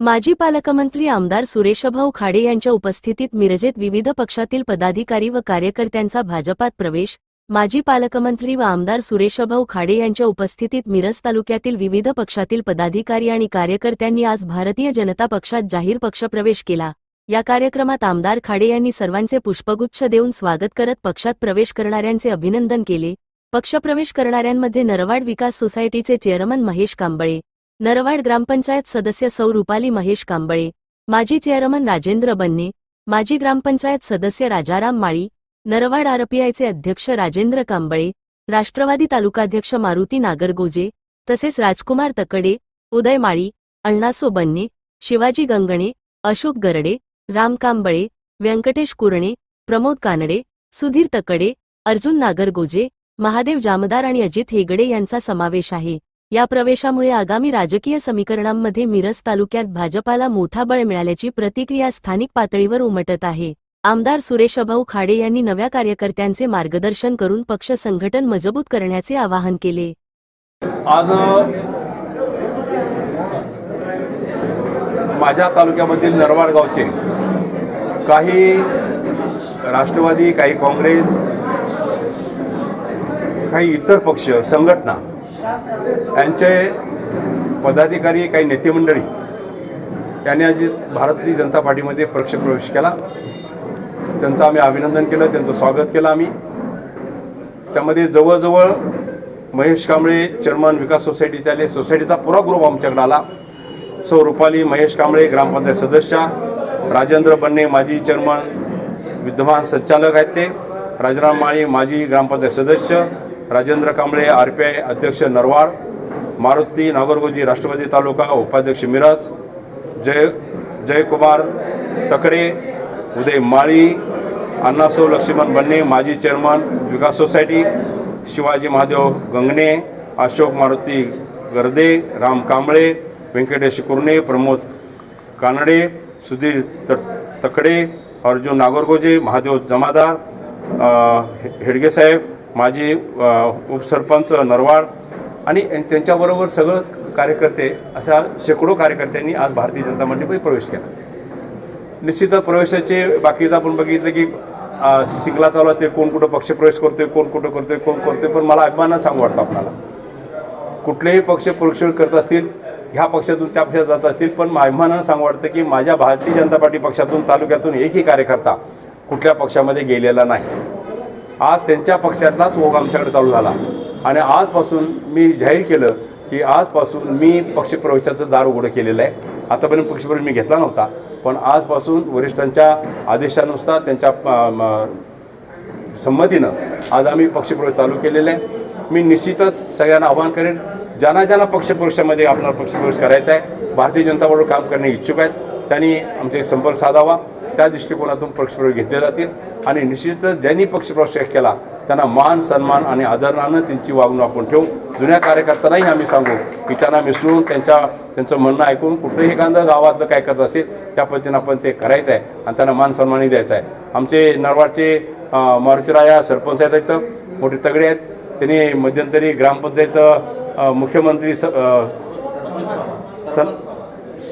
माजी पालकमंत्री आमदार सुरेशभाऊ खाडे यांच्या उपस्थितीत मिरजेत विविध पक्षातील पदाधिकारी व कार्यकर्त्यांचा भाजपात प्रवेश माजी पालकमंत्री व आमदार सुरेशभाऊ खाडे यांच्या उपस्थितीत मिरज तालुक्यातील विविध पक्षातील पदाधिकारी आणि कार्यकर्त्यांनी आज भारतीय जनता पक्षात जाहीर पक्षप्रवेश केला. या कार्यक्रमात आमदार खाडे यांनी सर्वांचे पुष्पगुच्छ देऊन स्वागत करत पक्षात प्रवेश करणाऱ्यांचे अभिनंदन केले. पक्षप्रवेश करणाऱ्यांमध्ये नरवाड विकास सोसायटीचे चेअरमन महेश कांबळे नरवाड ग्रामपंचायत सदस्य सौ रुपाली महेश कांबळे माजी चेअरमन राजेंद्र बन्ने माजी ग्रामपंचायत सदस्य राजाराम माळी नरवाड आरपीआयचे अध्यक्ष राजेंद्र कांबळे राष्ट्रवादी तालुकाध्यक्ष मारुती नागरगोजे तसेच राजकुमार तकडे उदय माळी अण्णासो बन्ने शिवाजी गंगणे अशोक गरडे राम कांबळे व्यंकटेश कुरणे प्रमोद कानडे सुधीर तकडे अर्जुन नागरगोजे महादेव जामदार आणि अजित हेगडे यांचा समावेश आहे. या प्रवेशामुळे आगामी राजकीय समीकरणांमध्ये मिरज तालुक्यात भाजपाला मोठा बळ मिळाल्याची प्रतिक्रिया स्थानिक पातळीवर उमटत आहे. आमदार सुरेशभाऊ खाडे यांनी नव्या कार्यकर्त्यांचे मार्गदर्शन करून पक्ष संघटन मजबूत करण्याचे आवाहन केले. आज माझ्या तालुक्यामधील नरवाड गावचे काही राष्ट्रवादी काही काँग्रेस काही इतर पक्ष संघटना यांचे पदाधिकारी काही नेते मंडळी आज भारतीय जनता पार्टीमध्ये पक्षप्रवेश केला. त्यांचं आम्ही अभिनंदन केलं त्यांचं स्वागत केलं आम्ही. त्यामध्ये जवळजवळ महेश कांबळे चेअरमन विकास सोसायटीचे आले. सोसायटीचा पुरा ग्रुप आमच्याकडे आला. सौ रुपाली महेश कांबळे ग्रामपंचायत सदस्य राजेंद्र बन्ने माजी चेअरमन विद्यमान संचालक आहेत ते राजाराम माळी माजी ग्रामपंचायत सदस्य Rajendra Kamble R P I अध्यक्ष नरवाड मारुती नागरगोजी राष्ट्रवादी तालुका उपाध्यक्ष मिरज जय जयकुमार तकडे उदय माळी अण्णासो लक्ष्मण बन्ने माजी चेअरमन विकास सोसायटी शिवाजी महादेव गंगणे अशोक मारुती गर्दे राम कांबळे व्यंकटेश कुर्णे प्रमोद कानडे सुधीर त तकडे अर्जुन नागरगोजे महादेव जमादार हेडगेसाहेब हे- माजी उपसरपंच नरवाड आणि त्यांच्याबरोबर सगळंच कार्यकर्ते अशा शेकडो कार्यकर्त्यांनी आज भारतीय जनता पार्टीमध्ये प्रवेश केला. निश्चित प्रवेशाचे बाकीचं आपण बघितलं की शिंगला चालू असते कोण कुठं पक्षप्रवेश करतोय कोण कुठं करतोय कोण करतोय पण मला अभिमानात सांगू वाटतं आपल्याला. कुठलेही पक्ष प्रवेश करत असतील ह्या पक्षातून त्या पक्षात जात असतील पण अभिमानानं सांगू वाटतं की माझ्या भारतीय जनता पार्टी पक्षातून तालुक्यातून एकही कार्यकर्ता कुठल्या पक्षामध्ये गेलेला नाही. आज त्यांच्या पक्षातलाच ओघ आमच्याकडे चालू झाला. आणि आजपासून मी जाहीर केलं की आजपासून मी पक्षप्रवेशाचं दार उघडं केलेलं आहे. आतापर्यंत पक्षप्रवेश मी घेतला नव्हता पण आजपासून वरिष्ठांच्या आदेशानुसार त्यांच्या संमतीनं आज आम्ही पक्षप्रवेश चालू केलेला आहे. मी निश्चितच सगळ्यांना आवाहन करेन ज्यांना ज्यांना पक्षप्रवेशामध्ये आपल्याला पक्षप्रवेश करायचा आहे भारतीय जनता बरोबर काम करणे इच्छुक आहेत त्यांनी आमचे संपर्क साधावा. त्या दृष्टिकोनातून पक्षप्रवेश घेतले जातील. आणि निश्चितच ज्यांनी पक्षप्रवेश केला त्यांना मान सन्मान आणि आदरणानं त्यांची वागणूक आपण ठेवू. जुन्या कार्यकर्त्यांनाही आम्ही सांगू की त्यांना मिसळून त्यांच्या त्यांचं म्हणणं ऐकून कुठेही एखादं गावातलं काय करत असेल त्या पद्धतीनं आपण ते करायचं आहे आणि त्यांना मान सन्मानही द्यायचा आहे. आमचे नरवाडचे मारुतीराया सरपंच आहेत इथं मोठे तगडे आहेत. त्यांनी मध्यंतरी ग्रामपंचायत मुख्यमंत्री स सर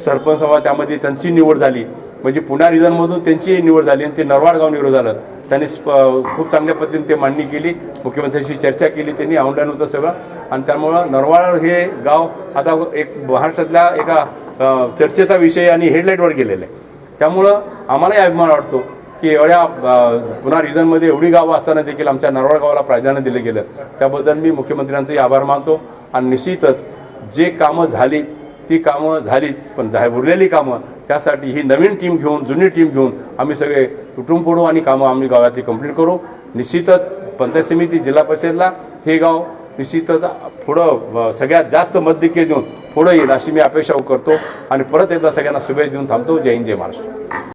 सरपंच सभा त्यामध्ये त्यांची निवड झाली. म्हणजे पुण्या रिजनमधून त्यांची निवड झाली आणि ते नरवाडगाव निवड झालं त्यांनी स्प- खूप चांगल्या पद्धतीने ते मांडणी केली. मुख्यमंत्र्यांशी चर्चा केली त्यांनी औंढ्यान होतं सगळं. आणि त्यामुळं नरवाड हे गाव आता एक महाराष्ट्रातल्या एका चर्चेचा विषय आणि हेडलाईटवर गेलेलं आहे. त्यामुळं आम्हालाही अभिमान वाटतो की एवढ्या पुन्हा रिजनमध्ये एवढी गावं असताना देखील आमच्या नरवाड गावाला प्राधान्य दिलं गेलं. त्याबद्दल मी मुख्यमंत्र्यांचंही आभार मानतो. आणि निश्चितच जे कामं झाली ती कामं झालीच पण झा उरलेली कामं त्यासाठी ही नवीन टीम घेऊन जुनी टीम घेऊन आम्ही सगळे तुटून पडू आणि कामं आम्ही गावातली कंप्लीट करू. निश्चितच पंचायत समिती जिल्हा परिषदला हे गाव निश्चितच पुढं सगळ्यात जास्त मतदिके देऊन पुढं येईल अशी मी अपेक्षा करतो. आणि परत एकदा सगळ्यांना शुभेच्छा देऊन थांबतो. जय हिंद जय महाराष्ट्र.